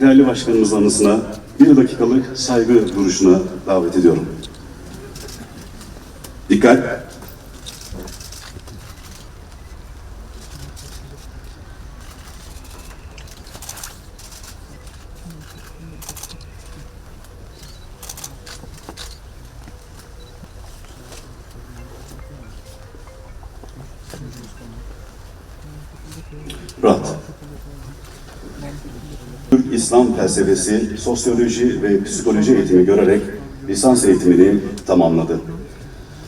Değerli başkanımızın anısına bir dakikalık saygı duruşuna davet ediyorum. Dikkat! Rahat. Türk İslam felsefesi, sosyoloji ve psikoloji eğitimi görerek lisans eğitimini tamamladı.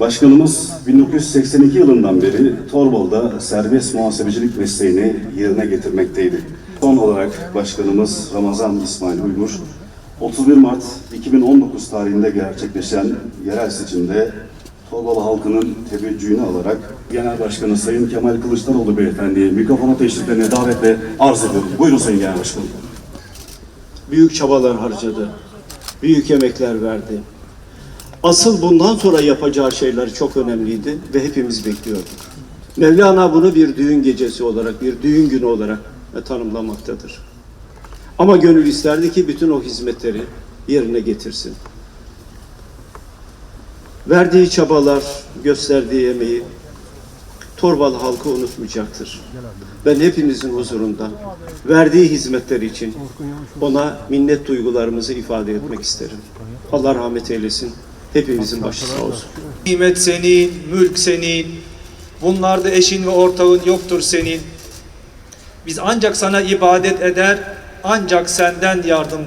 Başkanımız 1982 yılından beri Torbalı'da serbest muhasebecilik mesleğini yerine getirmekteydi. Son olarak başkanımız Ramazan İsmail Uygur, 31 Mart 2019 tarihinde gerçekleşen yerel seçimde Torbalı halkının teveccühünü alarak Genel Başkanı Sayın Kemal Kılıçdaroğlu Beyefendi'yi mikrofona teşriflerine davetle arz ediyorum. Buyurun Sayın Genel Başkanım. büyük çabalar harcadı. Büyük emekler verdi. Asıl bundan sonra yapacağı şeyler çok önemliydi ve hepimiz bekliyorduk. Mevlana bunu bir düğün gecesi olarak, bir düğün günü olarak tanımlamaktadır. Ama gönül isterdi ki bütün o hizmetleri yerine getirsin. Verdiği çabalar, gösterdiği emeği Torbalı halkı unutmayacaktır. Ben hepinizin huzurunda verdiği hizmetler için ona minnet duygularımızı ifade etmek isterim. Allah rahmet eylesin. Hepimizin başı sağ olsun. Nimet senin, mülk senin. Bunlarda eşin ve ortağın yoktur senin. Biz ancak sana ibadet eder, ancak senden yardım